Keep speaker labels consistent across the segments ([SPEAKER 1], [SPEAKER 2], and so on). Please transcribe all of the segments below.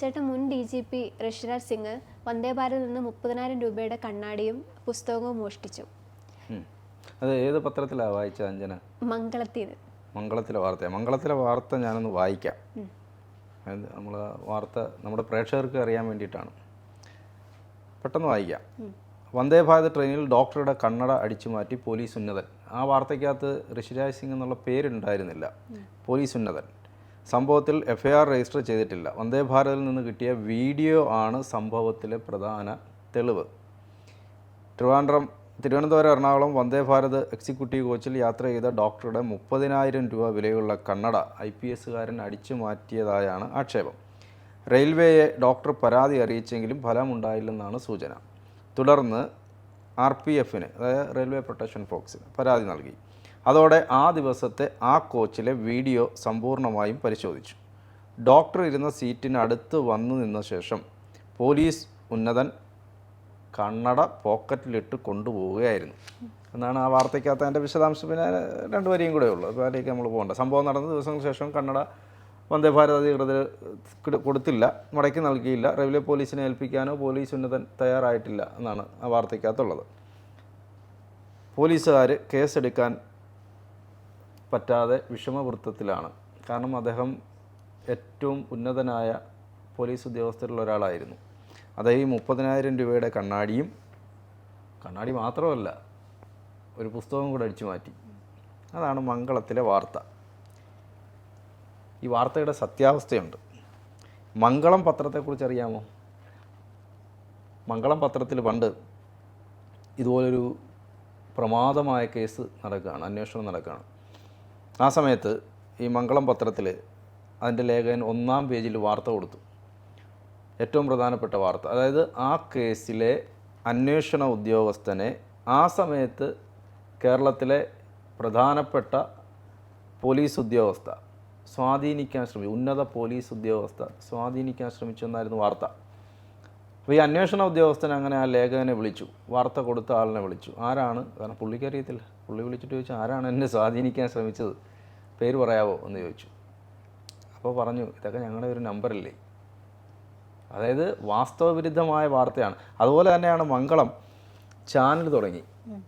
[SPEAKER 1] ചേട്ടൻ മുൻ D G P Rishiraj Singh Vande ഭാരതിൽ നിന്ന് മുപ്പതിനായിരം രൂപയുടെ കണ്ണാടിയും പുസ്തകവും മോഷ്ടിച്ചു.
[SPEAKER 2] അത് ഏത് പത്രത്തിലാണ് വായിച്ചത് അഞ്ജന?
[SPEAKER 1] മംഗളത്തിൽ
[SPEAKER 2] മംഗളത്തിലെ വാർത്ത. മംഗളത്തിലെ വാർത്ത ഞാനൊന്ന് വായിക്കാം. അതായത് നമ്മൾ വാർത്ത നമ്മുടെ പ്രേക്ഷകർക്ക് അറിയാൻ വേണ്ടിയിട്ടാണ്. പെട്ടെന്ന് വായിക്കാം. വന്ദേ ഭാരത് ട്രെയിനിൽ ഡോക്ടറുടെ കണ്ണട അടിച്ചു മാറ്റി പോലീസ് ഉന്നതൻ. ആ വാർത്തയ്ക്കകത്ത് ഋഷിരാജ് സിംഗ് എന്നുള്ള പേരുണ്ടായിരുന്നില്ല. പോലീസ് ഉന്നതൻ. സംഭവത്തിൽ എഫ്ഐആർ രജിസ്റ്റർ ചെയ്തിട്ടില്ല. വന്ദേ ഭാരതിൽ നിന്ന് കിട്ടിയ വീഡിയോ ആണ് സംഭവത്തിലെ പ്രധാന തെളിവ്. ട്രിവാൻഡ്രം തിരുവനന്തപുരം എറണാകുളം വന്ദേ ഭാരത് എക്സിക്യൂട്ടീവ് കോച്ചിൽ യാത്ര ചെയ്ത ഡോക്ടറുടെ മുപ്പതിനായിരം രൂപ വിലയുള്ള കണ്ണട ഐ പി എസ്സുകാരൻ അടിച്ചു മാറ്റിയതായാണ് ആക്ഷേപം. റെയിൽവേയെ ഡോക്ടർ പരാതി അറിയിച്ചെങ്കിലും ഫലമുണ്ടായില്ലെന്നാണ് സൂചന. തുടർന്ന് ആർ പി എഫിന് അതായത് റെയിൽവേ പ്രൊട്ടക്ഷൻ ഫോക്സിന് പരാതി നൽകി. അതോടെ ആ ദിവസത്തെ ആ കോച്ചിലെ വീഡിയോ സമ്പൂർണമായും പരിശോധിച്ചു. ഡോക്ടർ ഇരുന്ന സീറ്റിനടുത്ത് വന്നു നിന്ന ശേഷം പോലീസ് ഉന്നതൻ കണ്ണട പോക്കറ്റിലിട്ട് കൊണ്ടുപോവുകയായിരുന്നു. എന്നാണ് ആ വാർത്തയ്ക്കകത്ത് അതിന്റെ വിശദാംശം. പിന്നെ രണ്ട് വരിയും കൂടെ ഉള്ളൂ. അപ്പോൾ അതിലേക്ക് നമ്മൾ പോകണ്ട. സംഭവം നടന്ന ദിവസങ്ങൾക്ക് ശേഷം കണ്ണട വന്ദേ ഭാരത് അധികൃതർ കൊടുത്തില്ല. മടക്കി നൽകിയില്ല. റെയിൽവേ പോലീസിനെ ഏൽപ്പിക്കാനോ പോലീസ് ഉന്നതൻ തയ്യാറായിട്ടില്ല എന്നാണ് ആ വാർത്തയ്ക്കകത്തുള്ളത്. പോലീസുകാർ കേസെടുക്കാൻ പറ്റാതെ വിഷമവൃത്തത്തിലാണ്. കാരണം അദ്ദേഹം ഏറ്റവും ഉന്നതനായ പോലീസ് ഉദ്യോഗസ്ഥരിൽ ഒരാളായിരുന്നു. അതേ ഈ മുപ്പതിനായിരം രൂപയുടെ കണ്ണാടിയും കണ്ണാടി മാത്രമല്ല ഒരു പുസ്തകം കൂടെ അടിച്ചു മാറ്റി. അതാണ് മംഗളത്തിലെ വാർത്ത. ഈ വാർത്തയുടെ സത്യാവസ്ഥയുണ്ട്. മംഗളം പത്രത്തെക്കുറിച്ച് അറിയാമോ മംഗളം പത്രത്തിൽ പണ്ട് ഇതുപോലൊരു പ്രമാദമായ കേസ് നടക്കുകയാണ് അന്വേഷണം നടക്കുകയാണ്. ആ സമയത്ത് ഈ മംഗളം പത്രത്തിൽ അതിന്റെ ലേഖകൻ ഒന്നാം പേജിൽ വാർത്ത കൊടുത്തു. ഏറ്റവും പ്രധാനപ്പെട്ട വാർത്ത. അതായത് ആ കേസിലെ അന്വേഷണ ഉദ്യോഗസ്ഥനെ ആ സമയത്ത് കേരളത്തിലെ പ്രധാനപ്പെട്ട പോലീസ് ഉദ്യോഗസ്ഥ സ്വാധീനിക്കാൻ ശ്രമിച്ചു ഉന്നത പോലീസ് ഉദ്യോഗസ്ഥ സ്വാധീനിക്കാൻ ശ്രമിച്ചു എന്നായിരുന്നു വാർത്ത. അപ്പോൾ ഈ അന്വേഷണ ഉദ്യോഗസ്ഥൻ അങ്ങനെ ആ ലേഖകനെ വിളിച്ചു വാർത്ത കൊടുത്ത ആളിനെ വിളിച്ചു. ആരാണ്? കാരണം പുള്ളിക്ക് അറിയത്തില്ല. പുള്ളി വിളിച്ചിട്ട് ചോദിച്ചു ആരാണ് എന്നെ സ്വാധീനിക്കാൻ ശ്രമിച്ചത്? പേര് പറയാവോ? എന്ന് ചോദിച്ചു. അപ്പോൾ പറഞ്ഞു ഇതൊക്കെ ഞങ്ങളുടെ ഒരു നമ്പറല്ലേ? അതായത് വാസ്തവവിരുദ്ധമായ വാർത്തയാണ്. അതുപോലെ തന്നെയാണ് മംഗളം ചാനൽ തുടങ്ങി.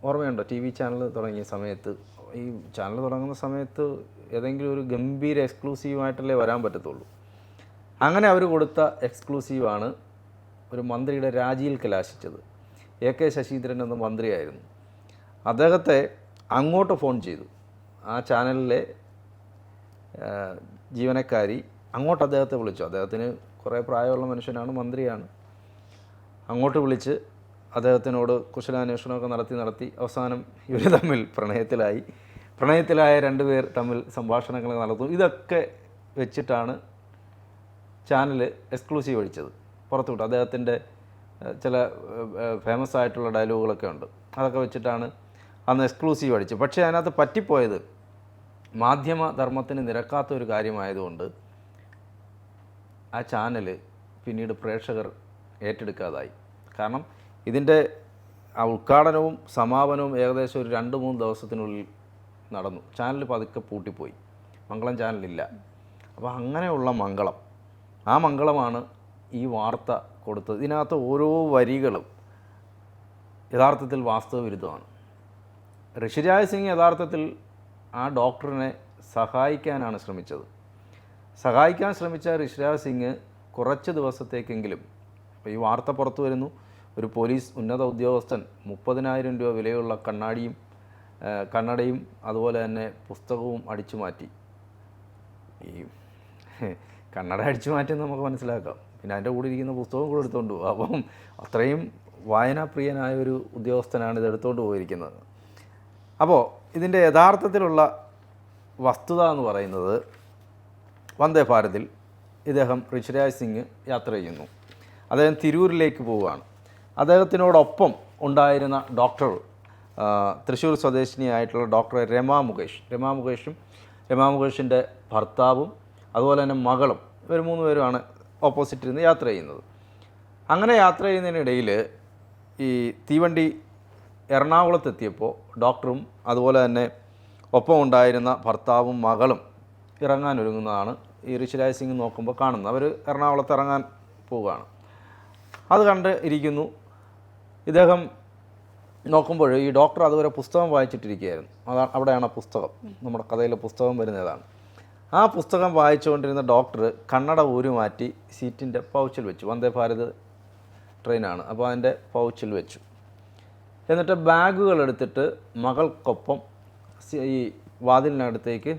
[SPEAKER 2] ഓർമ്മയുണ്ടോ? ടി വി ചാനൽ തുടങ്ങിയ സമയത്ത്. ഈ ചാനൽ തുടങ്ങുന്ന സമയത്ത് ഏതെങ്കിലും ഒരു ഗംഭീര എക്സ്ക്ലൂസീവായിട്ടല്ലേ വരാൻ പറ്റത്തുള്ളൂ. അങ്ങനെ അവർ കൊടുത്ത എക്സ്ക്ലൂസീവാണ് ഒരു മന്ത്രിയുടെ രാജിയിൽ കലാശിച്ചത്. എ കെ ശശീന്ദ്രൻ എന്ന മന്ത്രിയായിരുന്നു. അദ്ദേഹത്തെ അങ്ങോട്ട് ഫോൺ ചെയ്തു. ആ ചാനലിലെ ജീവനക്കാരി അങ്ങോട്ട് അദ്ദേഹത്തെ വിളിച്ചു. അദ്ദേഹത്തിന് കുറേ പ്രായമുള്ള മനുഷ്യനാണ് മന്ത്രിയാണ്. അങ്ങോട്ട് വിളിച്ച് അദ്ദേഹത്തിനോട് കുശലാന്വേഷണമൊക്കെ നടത്തി നടത്തി അവസാനം ഇവർ തമ്മിൽ പ്രണയത്തിലായി. പ്രണയത്തിലായ രണ്ടുപേർ തമ്മിൽ സംഭാഷണങ്ങൾ നടത്തും ഇതൊക്കെ വെച്ചിട്ടാണ് ചാനൽ എക്സ്ക്ലൂസീവ് അടിച്ചത് പുറത്തുവിട്ടു. അദ്ദേഹത്തിന്റെ ചില ഫേമസ് ആയിട്ടുള്ള ഡയലോഗുകളൊക്കെ ഉണ്ട്. അതൊക്കെ വെച്ചിട്ടാണ് അന്ന് എക്സ്ക്ലൂസീവ് അടിച്ചത്. പക്ഷേ അതിനകത്ത് പറ്റിപ്പോയത് മാധ്യമ ധർമ്മത്തിന് നിരക്കാത്ത ഒരു കാര്യമായതുകൊണ്ട് ആ ചാനൽ പിന്നീട് പ്രേക്ഷകർ ഏറ്റെടുക്കാതായി. കാരണം ഇതിന്റെ ആ ഉദ്ഘാടനവും സമാപനവും ഏകദേശം ഒരു രണ്ട് മൂന്ന് ദിവസത്തിനുള്ളിൽ നടന്നു. ചാനൽ പതുക്കെ പൂട്ടിപ്പോയി. മംഗളം ചാനലില്ല അപ്പോൾ അങ്ങനെയുള്ള മംഗളം. ആ മംഗളമാണ് ഈ വാർത്ത കൊടുത്തത്. ഇതിനകത്ത് ഓരോ വരികളും യഥാർത്ഥത്തിൽ വാസ്തവവിരുദ്ധമാണ്. ഋഷിരാജ് സിംഗ് യഥാർത്ഥത്തിൽ ആ ഡോക്ടറിനെ സഹായിക്കാനാണ് ശ്രമിച്ചത്. സഹായിക്കാൻ ശ്രമിച്ച ഋഷിരാജ് സിംഗ് കുറച്ച് ദിവസത്തേക്കെങ്കിലും ഈ വാർത്ത പുറത്തു വരുന്നു. ഒരു പോലീസ് ഉന്നത ഉദ്യോഗസ്ഥൻ മുപ്പതിനായിരം രൂപ വിലയുള്ള കണ്ണാടിയും കണ്ണടയും അതുപോലെ തന്നെ പുസ്തകവും അടിച്ചു മാറ്റി. ഈ കണ്ണട അടിച്ചു മാറ്റിയെന്ന് നമുക്ക് മനസ്സിലാക്കാം. പിന്നെ അതിന്റെ കൂടെ ഇരിക്കുന്ന പുസ്തകം കൂടെ എടുത്തുകൊണ്ട് പോകും അപ്പം അത്രയും വായനാപ്രിയനായ ഒരു ഉദ്യോഗസ്ഥനാണ് ഇത് എടുത്തുകൊണ്ട് പോയിരിക്കുന്നത്. അപ്പോൾ ഇതിന്റെ യഥാർത്ഥത്തിലുള്ള വസ്തുത എന്ന് പറയുന്നത് വന്ദേ ഭാരതിൽ ഇദ്ദേഹം ഋഷിരാജ് സിംഗ് യാത്ര ചെയ്യുന്നു. അദ്ദേഹം തിരൂരിലേക്ക് പോവുകയാണ്. അദ്ദേഹത്തിനോടൊപ്പം ഉണ്ടായിരുന്ന ഡോക്ടർ തൃശ്ശൂർ സ്വദേശിനിയായിട്ടുള്ള ഡോക്ടർ രമാ മുകേഷ്. രമാ മുകേഷും രമാ മുകേഷിന്റെ ഭർത്താവും അതുപോലെ തന്നെ മകളും ഇവർ മൂന്ന് പേരുമാണ് ഓപ്പോസിറ്റ് നിന്ന് യാത്ര ചെയ്യുന്നത്. അങ്ങനെ യാത്ര ചെയ്യുന്നതിനിടയിൽ ഈ തീവണ്ടി എറണാകുളത്തെത്തിയപ്പോൾ ഡോക്ടറും അതുപോലെ തന്നെ ഒപ്പം ഉണ്ടായിരുന്ന ഭർത്താവും മകളും ഇറങ്ങാൻ ഒരുങ്ങുന്നതാണ്. ഈ ഋഷിരാജ് സിംഗ് നോക്കുമ്പോൾ കാണുന്നത്. അവർ എറണാകുളത്ത് ഇറങ്ങാൻ പോവുകയാണ്. അത് കണ്ട് ഇരിക്കുന്നു. ഇദ്ദേഹം നോക്കുമ്പോൾ ഈ ഡോക്ടർ അതുവരെ പുസ്തകം വായിച്ചിട്ടിരിക്കുകയായിരുന്നു. അതാണ് അവിടെയാണ് ആ പുസ്തകം. നമ്മുടെ കഥയിലെ പുസ്തകം വരുന്നതാണ്. ആ പുസ്തകം വായിച്ചുകൊണ്ടിരുന്ന ഡോക്ടർ കണ്ണട ഊരി മാറ്റി സീറ്റിന്റെ പൗച്ചിൽ വെച്ചു. വന്ദേ ഭാരത് ട്രെയിനാണ്. അപ്പോൾ അതിന്റെ പൗച്ചിൽ വെച്ചു. എന്നിട്ട് ബാഗുകൾ എടുത്തിട്ട് മകൾക്കൊപ്പം ഈ വാതിലിനടുത്തേക്ക്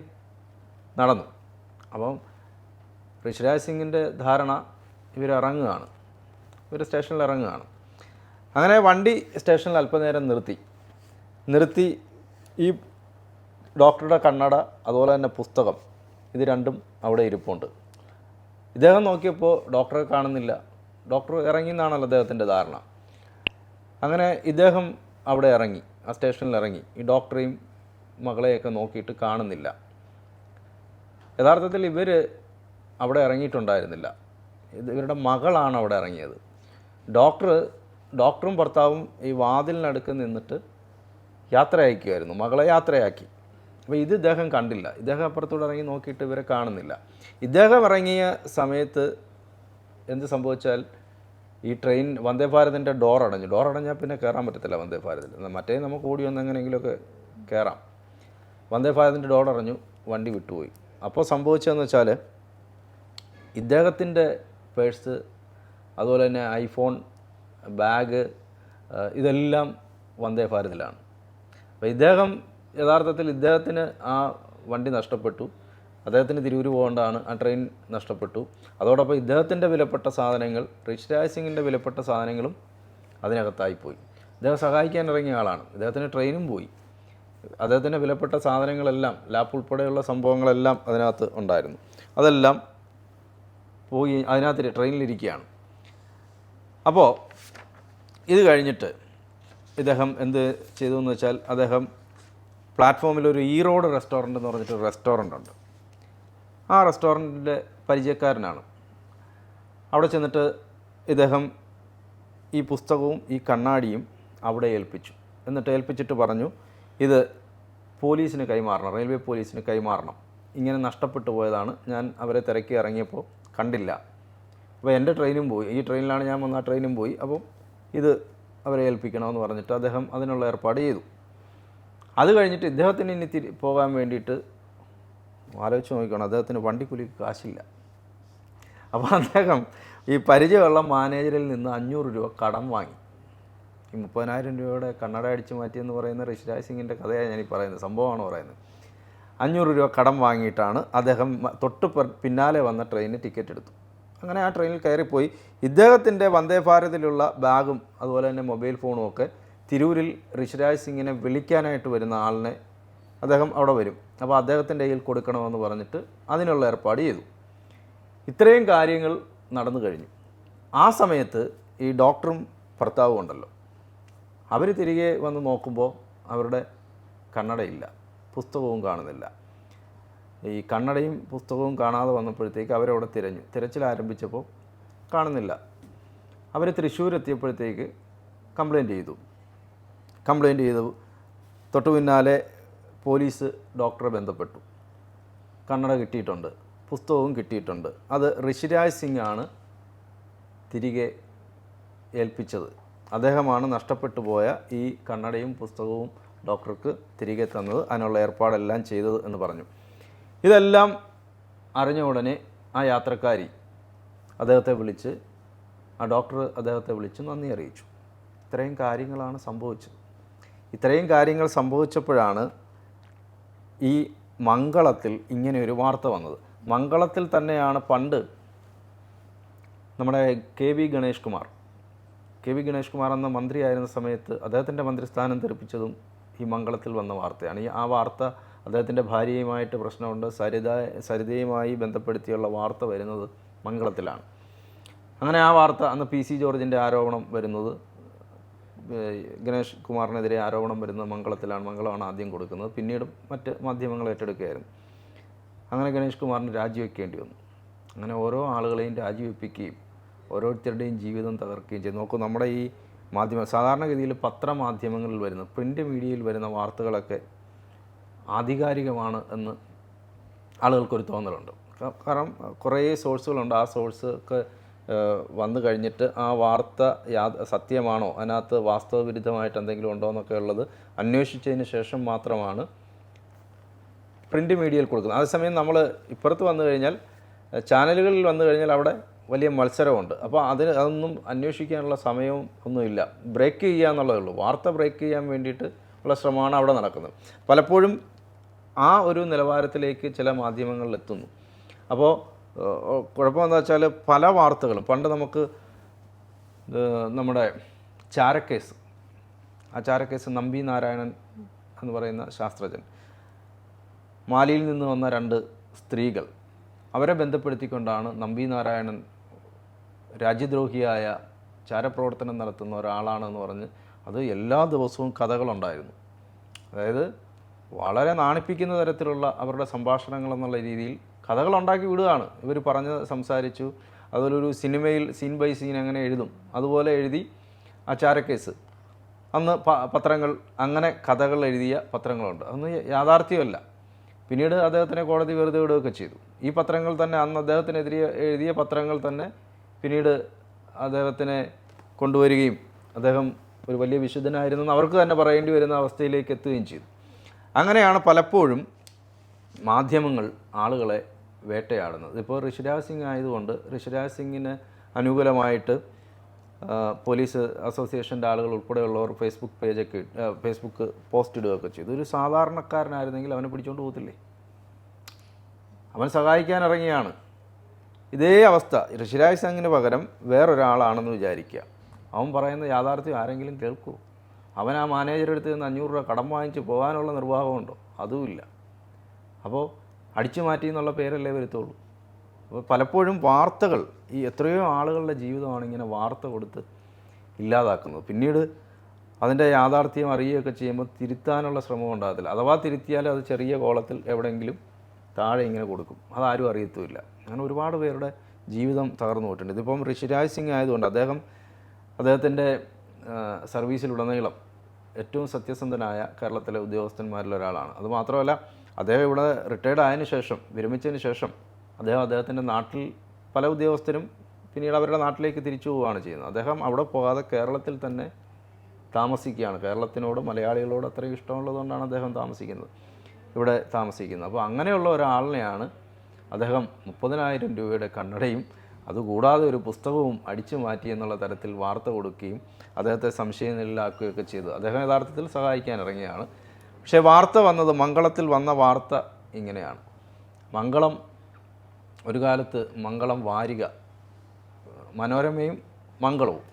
[SPEAKER 2] നടന്നു. അപ്പം ഋഷിരാജ് സിംഗിന്റെ ധാരണ ഇവർ ഇറങ്ങുകയാണ്. ഇവർ സ്റ്റേഷനിൽ ഇറങ്ങുകയാണ്. അങ്ങനെ വണ്ടി സ്റ്റേഷനിൽ അല്പനേരം നിർത്തി. നിർത്തി ഈ ഡോക്ടറുടെ കണ്ണട അതുപോലെ തന്നെ പുസ്തകം ഇത് രണ്ടും അവിടെ ഇരിപ്പുണ്ട്. ഇദ്ദേഹം നോക്കിയപ്പോൾ ഡോക്ടറെ കാണുന്നില്ല. ഡോക്ടർ ഇറങ്ങി എന്നാണല്ലോ അദ്ദേഹത്തിന്റെ ധാരണ. അങ്ങനെ ഇദ്ദേഹം അവിടെ ഇറങ്ങി ആ സ്റ്റേഷനിൽ ഇറങ്ങി. ഈ ഡോക്ടറെയും മകളെയൊക്കെ നോക്കിയിട്ട് കാണുന്നില്ല. യഥാർത്ഥത്തിൽ ഇവർ അവിടെ ഇറങ്ങിയിട്ടുണ്ടായിരുന്നില്ല. ഇത് ഇവരുടെ മകളാണ് അവിടെ ഇറങ്ങിയത്. ഡോക്ടർ ഡോക്ടറും ഭർത്താവും ഈ വാതിലിനടുക്ക് നിന്നിട്ട് യാത്ര അയക്കുമായിരുന്നു മകളെ യാത്രയാക്കി. അപ്പോൾ ഇത് ഇദ്ദേഹം കണ്ടില്ല. ഇദ്ദേഹം അപ്പുറത്തോടെ ഇറങ്ങി നോക്കിയിട്ട് ഇവരെ കാണുന്നില്ല. ഇദ്ദേഹം ഇറങ്ങിയ സമയത്ത് എന്ത് സംഭവിച്ചാൽ ഈ ട്രെയിൻ വന്ദേ ഭാരതിന്റെ ഡോർ അടഞ്ഞു. ഡോർ അടഞ്ഞാൽ പിന്നെ കയറാൻ പറ്റത്തില്ല വന്ദേ ഭാരതിൽ മറ്റേ നമുക്ക് ഓടി വന്ന് എങ്ങനെയെങ്കിലുമൊക്കെ കയറാം വന്ദേ ഭാരതിന്റെ ഡോർ അടഞ്ഞു വണ്ടി വിട്ടുപോയി. അപ്പോൾ സംഭവിച്ചതെന്ന് വെച്ചാൽ ഇദ്ദേഹത്തിന്റെ പേഴ്സ് അതുപോലെ തന്നെ ഐഫോൺ ബാഗ് ഇതെല്ലാം വന്ദേ ഭാരതിലാണ്. അപ്പോൾ ഇദ്ദേഹം യഥാർത്ഥത്തിൽ ഇദ്ദേഹത്തിന് ആ വണ്ടി നഷ്ടപ്പെട്ടു. അദ്ദേഹത്തിന് തിരൂര് പോകേണ്ടതാണ്. ആ ട്രെയിൻ നഷ്ടപ്പെട്ടു. അതോടൊപ്പം ഇദ്ദേഹത്തിന്റെ വിലപ്പെട്ട സാധനങ്ങൾ ഋഷിരാജ് സിംഗിന്റെ വിലപ്പെട്ട സാധനങ്ങളും അതിനകത്തായിപ്പോയി ഇദ്ദേഹം സഹായിക്കാൻ ഇറങ്ങിയ ആളാണ്. ഇദ്ദേഹത്തിന് ട്രെയിനും പോയി. അദ്ദേഹത്തിന്റെ വിലപ്പെട്ട സാധനങ്ങളെല്ലാം ലാപ്പ് ഉൾപ്പെടെയുള്ള സംഭവങ്ങളെല്ലാം അതിനകത്ത് ഉണ്ടായിരുന്നു. അതെല്ലാം പോയി അതിനകത്ത് ട്രെയിനിലിരിക്കുകയാണ് അപ്പോൾ ഇത് കഴിഞ്ഞിട്ട് ഇദ്ദേഹം എന്ത് ചെയ്തു എന്ന് വെച്ചാൽ അദ്ദേഹം പ്ലാറ്റ്ഫോമിൽ ഒരു ഈറോഡ് റോഡ് റെസ്റ്റോറന്റ് എന്ന് പറഞ്ഞിട്ട് ഒരു റെസ്റ്റോറന്റ് ഉണ്ട്. ആ റെസ്റ്റോറന്റിന്റെ പരിചയക്കാരനാണ്. അവിടെ ചെന്നിട്ട് ഇദ്ദേഹം ഈ പുസ്തകവും ഈ കണ്ണാടിയും അവിടെ ഏൽപ്പിച്ചു. എന്നിട്ട് ഏൽപ്പിച്ചിട്ട് പറഞ്ഞു ഇത് പോലീസിന് കൈമാറണം റെയിൽവേ പോലീസിന് കൈമാറണം. ഇങ്ങനെ നഷ്ടപ്പെട്ടു പോയതാണ്. ഞാൻ അവരെ തിരക്കി ഇറങ്ങിയപ്പോൾ കണ്ടില്ല. അപ്പോൾ എന്റെ ട്രെയിനും പോയി. ഈ ട്രെയിനിലാണ് ഞാൻ വന്ന ആ ട്രെയിനും പോയി. അപ്പോൾ ഇത് അവരെ ഏൽപ്പിക്കണമെന്ന് പറഞ്ഞിട്ട് അദ്ദേഹം അതിനുള്ള ഏർപ്പാട് ചെയ്തു. അത് കഴിഞ്ഞിട്ട് ഇദ്ദേഹത്തിന് ഇനി തിരി പോകാൻ വേണ്ടിയിട്ട് ആലോചിച്ച് നോക്കണം അദ്ദേഹത്തിന് വണ്ടിക്കുലി കാശില്ല. അപ്പോൾ അദ്ദേഹം ഈ പരിചയമുള്ള മാനേജറിൽ നിന്ന് അഞ്ഞൂറ് രൂപ കടം വാങ്ങി. ഈ മുപ്പതിനായിരം രൂപയുടെ കണ്ണട അടിച്ചു മാറ്റിയെന്ന് പറയുന്ന ഋഷിരാജ് സിംഗിന്റെ കഥയാണ് ഞാൻ ഈ പറയുന്നത്. സംഭവമാണ് പറയുന്നത്. അഞ്ഞൂറ് രൂപ കടം വാങ്ങിയിട്ടാണ് അദ്ദേഹം തൊട്ട് പിന്നാലെ വന്ന ട്രെയിനിന് ടിക്കറ്റ് എടുത്തു. അങ്ങനെ ആ ട്രെയിനിൽ കയറിപ്പോയി. ഇദ്ദേഹത്തിന്റെ വന്ദേ ഭാരതിലുള്ള ബാഗും അതുപോലെ തന്നെ മൊബൈൽ ഫോണും ഒക്കെ തിരൂരിൽ ഋഷിരാജ് സിംഗിനെ വിളിക്കാനായിട്ട് വരുന്ന ആളിനെ അദ്ദേഹം അവിടെ വരും. അപ്പോൾ അദ്ദേഹത്തിന്റെ കയ്യിൽ കൊടുക്കണമെന്ന് പറഞ്ഞിട്ട് അതിനുള്ള ഏർപ്പാട് ചെയ്തു. ഇത്രയും കാര്യങ്ങൾ നടന്നു കഴിഞ്ഞു. ആ സമയത്ത് ഈ ഡോക്ടറും ഭർത്താവും ഉണ്ടല്ലോ. അവർ തിരികെ വന്ന് നോക്കുമ്പോൾ അവരുടെ കണ്ണടയില്ല പുസ്തകവും കാണുന്നില്ല. ഈ കണ്ണടയും പുസ്തകവും കാണാതെ വന്നപ്പോഴത്തേക്ക് അവരവിടെ തിരഞ്ഞു. തിരച്ചിൽ ആരംഭിച്ചപ്പോൾ കാണുന്നില്ല. അവർ തൃശ്ശൂർ എത്തിയപ്പോഴത്തേക്ക് കംപ്ലയിന്റ് ചെയ്തു. കംപ്ലയിന്റ് ചെയ്തു. തൊട്ടു പിന്നാലെ പോലീസ് ഡോക്ടറെ ബന്ധപ്പെട്ടു. കണ്ണട കിട്ടിയിട്ടുണ്ട്. പുസ്തകവും കിട്ടിയിട്ടുണ്ട്. അത് ഋഷിരാജ് സിംഗ് ആണ് തിരികെ ഏൽപ്പിച്ചത്. അദ്ദേഹമാണ് നഷ്ടപ്പെട്ടു പോയ ഈ കണ്ണടയും പുസ്തകവും ഡോക്ടർക്ക് തിരികെ തന്നത്. അതിനുള്ള ഏർപ്പാടെല്ലാം ചെയ്തത് എന്ന് പറഞ്ഞു. ഇതെല്ലാം അറിഞ്ഞ ഉടനെ ആ യാത്രക്കാരി അദ്ദേഹത്തെ വിളിച്ച് ആ ഡോക്ടർ അദ്ദേഹത്തെ വിളിച്ച് നന്ദി അറിയിച്ചു. ഇത്രയും കാര്യങ്ങളാണ് സംഭവിച്ചത്. ഇത്രയും കാര്യങ്ങൾ സംഭവിച്ചപ്പോഴാണ് ഈ മംഗളത്തിൽ ഇങ്ങനെ ഒരു വാർത്ത വന്നത്. മംഗളത്തിൽ തന്നെയാണ് പണ്ട് നമ്മുടെ K V Ganesh Kumar. K V Ganesh Kumar എന്ന മന്ത്രിയായിരുന്ന സമയത്ത് അദ്ദേഹത്തിന്റെ മന്ത്രിസ്ഥാനം തെറിപ്പിച്ചതും ഈ മംഗളത്തിൽ വന്ന വാർത്തയാണ്. ഈ ആ വാർത്ത അദ്ദേഹത്തിന്റെ ഭാര്യയുമായിട്ട് പ്രശ്നമുണ്ട്. സരിത സരിതയുമായി ബന്ധപ്പെടുത്തിയുള്ള വാർത്ത വരുന്നത് മംഗളത്തിലാണ്. അങ്ങനെ ആ വാർത്ത അന്ന് പി സി ജോർജിന്റെ ആരോപണം വരുന്നത് ഗണേഷ് കുമാറിനെതിരെ ആരോപണം വരുന്നത് മംഗളത്തിലാണ്. മംഗളമാണ് ആദ്യം കൊടുക്കുന്നത്. പിന്നീട് മറ്റ് മാധ്യമങ്ങൾ ഏറ്റെടുക്കുകയായിരുന്നു. അങ്ങനെ ഗണേഷ് കുമാറിന് രാജിവെക്കേണ്ടി വന്നു. അങ്ങനെ ഓരോ ആളുകളെയും രാജിവെപ്പിക്കുകയും ഓരോരുത്തരുടെയും ജീവിതം തകർക്കുകയും ചെയ്തു. നോക്കൂ നമ്മുടെ ഈ മാധ്യമ സാധാരണഗതിയിൽ പത്രമാധ്യമങ്ങളിൽ വരുന്ന പ്രിന്റ് മീഡിയയിൽ വരുന്ന വാർത്തകളൊക്കെ ആധികാരികമാണ് എന്ന് ആളുകൾക്കൊരു തോന്നലുണ്ട്. കാരണം കുറേ സോഴ്സുകളുണ്ട്. ആ സോഴ്സ് ഒക്കെ ഏഹ്, വന്നു കഴിഞ്ഞിട്ട് ആ വാർത്ത യാ സത്യമാണോ? അതിനകത്ത് വാസ്തവവിരുദ്ധമായിട്ട് എന്തെങ്കിലും ഉണ്ടോ എന്നൊക്കെ ഉള്ളത് അന്വേഷിച്ചതിന് ശേഷം മാത്രമാണ് പ്രിന്റ് മീഡിയയിൽ കൊടുക്കുന്നത്. അതേസമയം നമ്മൾ ഇപ്പുറത്ത് വന്നു കഴിഞ്ഞാൽ ചാനലുകളിൽ വന്നു കഴിഞ്ഞാൽ അവിടെ വലിയ മത്സരമുണ്ട്. അപ്പോൾ അതിന് അതൊന്നും അന്വേഷിക്കാനുള്ള സമയവും ഒന്നുമില്ല ബ്രേക്ക് ചെയ്യുക എന്നുള്ളതേ ഉള്ളൂ. വാർത്ത ബ്രേക്ക് ചെയ്യാൻ വേണ്ടിയിട്ട് ഉള്ള ശ്രമമാണ് അവിടെ നടക്കുന്നത്. പലപ്പോഴും ആ ഒരു നിലവാരത്തിലേക്ക് ചില മാധ്യമങ്ങളിൽ എത്തുന്നു. അപ്പോൾ ഏഹ്, കുഴപ്പമെന്താ വെച്ചാൽ പല വാർത്തകളും. പണ്ട് നമുക്ക് നമ്മുടെ ചാരക്കേസ് ആ ചാരക്കേസ് നമ്പി നാരായണൻ എന്ന് പറയുന്ന ശാസ്ത്രജ്ഞൻ മാലിയിൽ നിന്ന് വന്ന രണ്ട് സ്ത്രീകൾ അവരെ ബന്ധപ്പെടുത്തിക്കൊണ്ടാണ് നമ്പി നാരായണൻ രാജ്യദ്രോഹിയായ ചാരപ്രവർത്തനം നടത്തുന്ന ഒരാളാണെന്ന് പറഞ്ഞ് അത് എല്ലാ ദിവസവും കഥകളുണ്ടായിരുന്നു. അതായത് വളരെ നാണിപ്പിക്കുന്ന തരത്തിലുള്ള അവരുടെ സംഭാഷണങ്ങൾ എന്നുള്ള രീതിയിൽ കഥകളുണ്ടാക്കി വിടുകയാണ്. ഇവർ പറഞ്ഞ് സംസാരിച്ചു. അതുപോലെ ഒരു സിനിമയിൽ സീൻ ബൈ സീൻ അങ്ങനെ എഴുതും. അതുപോലെ എഴുതി ആ ചാരക്കേസ് അന്ന് പത്രങ്ങൾ അങ്ങനെ കഥകൾ എഴുതിയ പത്രങ്ങളുണ്ട്. അന്ന് യാഥാർത്ഥ്യമല്ല. പിന്നീട് അദ്ദേഹത്തിനെ കോടതി വെറുതെ വിടുകയൊക്കെ ചെയ്തു. ഈ പത്രങ്ങൾ തന്നെ അന്ന് അദ്ദേഹത്തിനെതിരെ എഴുതിയ പത്രങ്ങൾ തന്നെ പിന്നീട് അദ്ദേഹത്തിനെ കൊണ്ടുവരികയും അദ്ദേഹം ഒരു വലിയ വിശുദ്ധനായിരുന്നു അവർക്ക് തന്നെ പറയേണ്ടി വരുന്ന അവസ്ഥയിലേക്ക് എത്തുകയും ചെയ്തു. അങ്ങനെയാണ് പലപ്പോഴും മാധ്യമങ്ങൾ ആളുകളെ വേട്ടയാടുന്നത്. ഇപ്പോൾ ഋഷിരാജ് സിംഗ് ആയതുകൊണ്ട് ഋഷിരാജ് സിംഗിന് അനുകൂലമായിട്ട് പോലീസ് അസോസിയേഷന്റെ ആളുകൾ ഉൾപ്പെടെയുള്ളവർ ഫേസ്ബുക്ക് പേജൊക്കെ ഫേസ്ബുക്ക് പോസ്റ്റ് ഇടുകയൊക്കെ ചെയ്തു. ഒരു സാധാരണക്കാരനായിരുന്നെങ്കിൽ അവനെ പിടിച്ചുകൊണ്ട് പോകത്തില്ലേ? അവൻ സഹായിക്കാൻ ഇറങ്ങിയാണ്. ഇതേ അവസ്ഥ. ഋഷിരാജ് സിംഗിന് പകരം വേറൊരാളാണെന്ന് വിചാരിക്കുക. അവൻ പറയുന്ന യാഥാർത്ഥ്യം ആരെങ്കിലും കേൾക്കുമോ അവൻ ആ മാനേജറെടുത്ത് നിന്ന് അഞ്ഞൂറ് രൂപ കടം വാങ്ങിച്ച് പോകാനുള്ള നിർവാഹമുണ്ടോ? അതുമില്ല. അപ്പോൾ അടിച്ചു മാറ്റി എന്നുള്ള പേരല്ലേ വരുത്തുള്ളൂ. അപ്പോൾ പലപ്പോഴും വാർത്തകൾ ഈ എത്രയോ ആളുകളുടെ ജീവിതമാണ് ഇങ്ങനെ വാർത്ത കൊടുത്ത് ഇല്ലാതാക്കുന്നത്. പിന്നീട് അതിന്റെ യാഥാർത്ഥ്യം അറിയുകയൊക്കെ ചെയ്യുമ്പോൾ തിരുത്താനുള്ള ശ്രമം ഉണ്ടാകത്തില്ല. അഥവാ തിരുത്തിയാൽ അത് ചെറിയ കോളത്തിൽ എവിടെയെങ്കിലും താഴെ ഇങ്ങനെ കൊടുക്കും. അതാരും അറിയത്തുമില്ല. അങ്ങനെ ഒരുപാട് പേരുടെ ജീവിതം തകർന്നു പോയിട്ടുണ്ട്. ഇതിപ്പം ഋഷിരാജ് സിംഗ് ആയതുകൊണ്ട് അദ്ദേഹം അദ്ദേഹത്തിന്റെ സർവീസിലുടനീളം ഏറ്റവും സത്യസന്ധനായ കേരളത്തിലെ ഉദ്യോഗസ്ഥന്മാരിൽ ഒരാളാണ് അതുമാത്രമല്ല അദ്ദേഹം ഇവിടെ റിട്ടയർഡ് ആയതിനു ശേഷം വിരമിച്ചതിന് ശേഷം അദ്ദേഹം അദ്ദേഹത്തിന്റെ നാട്ടിൽ പല ഉദ്യോഗസ്ഥരും പിന്നീട് അവരുടെ നാട്ടിലേക്ക് തിരിച്ചു പോവുകയാണ് ചെയ്യുന്നത്. അദ്ദേഹം അവിടെ പോകാതെ കേരളത്തിൽ തന്നെ താമസിക്കുകയാണ്. കേരളത്തിനോട് മലയാളികളോട് അത്രയും ഇഷ്ടമുള്ളതുകൊണ്ടാണ് അദ്ദേഹം താമസിക്കുന്നത്. ഇവിടെ താമസിക്കുന്നത്. അപ്പോൾ അങ്ങനെയുള്ള ഒരാളിനെയാണ് അദ്ദേഹം മുപ്പതിനായിരം രൂപയുടെ കണ്ണടയും അതുകൂടാതെ ഒരു പുസ്തകവും അടിച്ചു മാറ്റി എന്നുള്ള തരത്തിൽ വാർത്ത കൊടുക്കുകയും അദ്ദേഹത്തെ സംശയനിലാക്കുകയൊക്കെ ചെയ്തു. അദ്ദേഹം യഥാർത്ഥത്തിൽ സഹായിക്കാൻ ഇറങ്ങിയാണ്. പക്ഷേ വാർത്ത വന്നത് മംഗളത്തിൽ വന്ന വാർത്ത ഇങ്ങനെയാണ്. മംഗളം ഒരു കാലത്ത് മംഗളം വാരിക മനോരമയും മംഗളവും.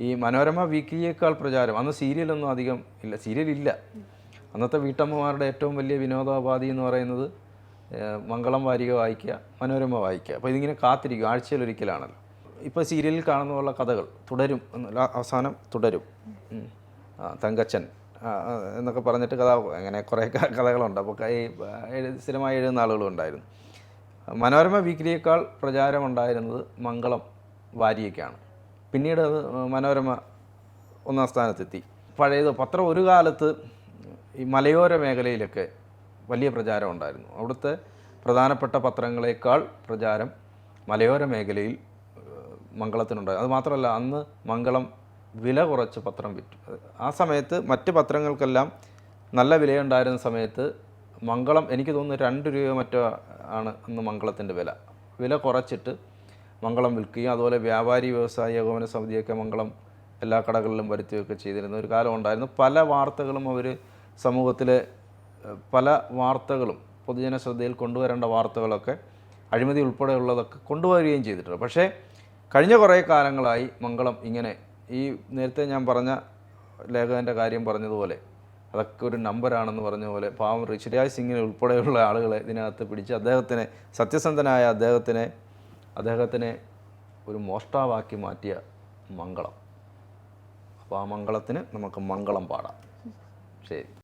[SPEAKER 2] ഈ മനോരമ വീക്കിയേക്കാൾ പ്രചാരം അന്ന് സീരിയലൊന്നും അധികം ഇല്ല സീരിയലില്ല. അന്നത്തെ വീട്ടമ്മമാരുടെ ഏറ്റവും വലിയ വിനോദോപാധി എന്ന് പറയുന്നത് മംഗളം വാരിക വായിക്കുക മനോരമ വായിക്കുക. അപ്പോൾ ഇതിങ്ങനെ കാത്തിരിക്കും ആഴ്ചയിലൊരിക്കലാണല്ലോ ഇപ്പോൾ സീരിയലിൽ കാണുന്ന പോലുള്ള കഥകൾ തുടരും അവസാനം തുടരും. തങ്കച്ചൻ എന്നൊക്കെ പറഞ്ഞിട്ട് കഥ അങ്ങനെ കുറേ കഥകളുണ്ട്. അപ്പോൾ ഈ സ്ഥിരമായി എഴുതുന്ന ആളുകളും ഉണ്ടായിരുന്നു. മനോരമ വീക്കിലിയേക്കാൾ പ്രചാരമുണ്ടായിരുന്നത് മംഗളം വാരിയൊക്കെയാണ് പിന്നീട് അത് മനോരമ ഒന്നാം സ്ഥാനത്തെത്തി. പഴയത് പത്രം ഒരു കാലത്ത് ഈ മലയോര മേഖലയിലൊക്കെ വലിയ പ്രചാരം ഉണ്ടായിരുന്നു. അവിടുത്തെ പ്രധാനപ്പെട്ട പത്രങ്ങളേക്കാൾ പ്രചാരം മലയോര മേഖലയിൽ മംഗളത്തിനുണ്ടായിരുന്നു. അത് മാത്രമല്ല അന്ന് മംഗളം വില കുറച്ച് പത്രം വിറ്റു. ആ സമയത്ത് മറ്റ് പത്രങ്ങൾക്കെല്ലാം നല്ല വിലയുണ്ടായിരുന്ന സമയത്ത് മംഗളം എനിക്ക് തോന്നുന്നു രണ്ട് രൂപയോ മറ്റോ ആണ് അന്ന് മംഗളത്തിന്റെ വില. വില കുറച്ചിട്ട് മംഗളം വിൽക്കുകയും അതുപോലെ വ്യാപാരി വ്യവസായ ഏകോപന സമിതിയൊക്കെ മംഗളം എല്ലാ കടകളിലും വരുത്തുകയൊക്കെ ചെയ്തിരുന്ന ഒരു കാലം ഉണ്ടായിരുന്നു. പല വാർത്തകളും അവർ സമൂഹത്തിലെ പല വാർത്തകളും പൊതുജന ശ്രദ്ധയിൽ കൊണ്ടുവരേണ്ട വാർത്തകളൊക്കെ അഴിമതി ഉൾപ്പെടെയുള്ളതൊക്കെ കൊണ്ടുവരികയും ചെയ്തിട്ടുണ്ട്. പക്ഷേ കഴിഞ്ഞ കുറേ കാലങ്ങളായി മംഗളം ഇങ്ങനെ ഈ നേരത്തെ ഞാൻ പറഞ്ഞ ലേഖകന്റെ കാര്യം പറഞ്ഞതുപോലെ അതൊക്കെ ഒരു നമ്പറാണെന്ന് പറഞ്ഞ പോലെ പാവം ഋഷിരാജ് സിംഗിനെ ഉൾപ്പെടെയുള്ള ആളുകളെ ഇതിനകത്ത് പിടിച്ച് അദ്ദേഹത്തിനെ സത്യസന്ധനായ അദ്ദേഹത്തിനെ അദ്ദേഹത്തിനെ ഒരു മോഷ്ടാവാക്കി മാറ്റിയ മംഗളം. അപ്പോൾ ആ മംഗളത്തിന് നമുക്ക് മംഗളം പാടാം. ശരി.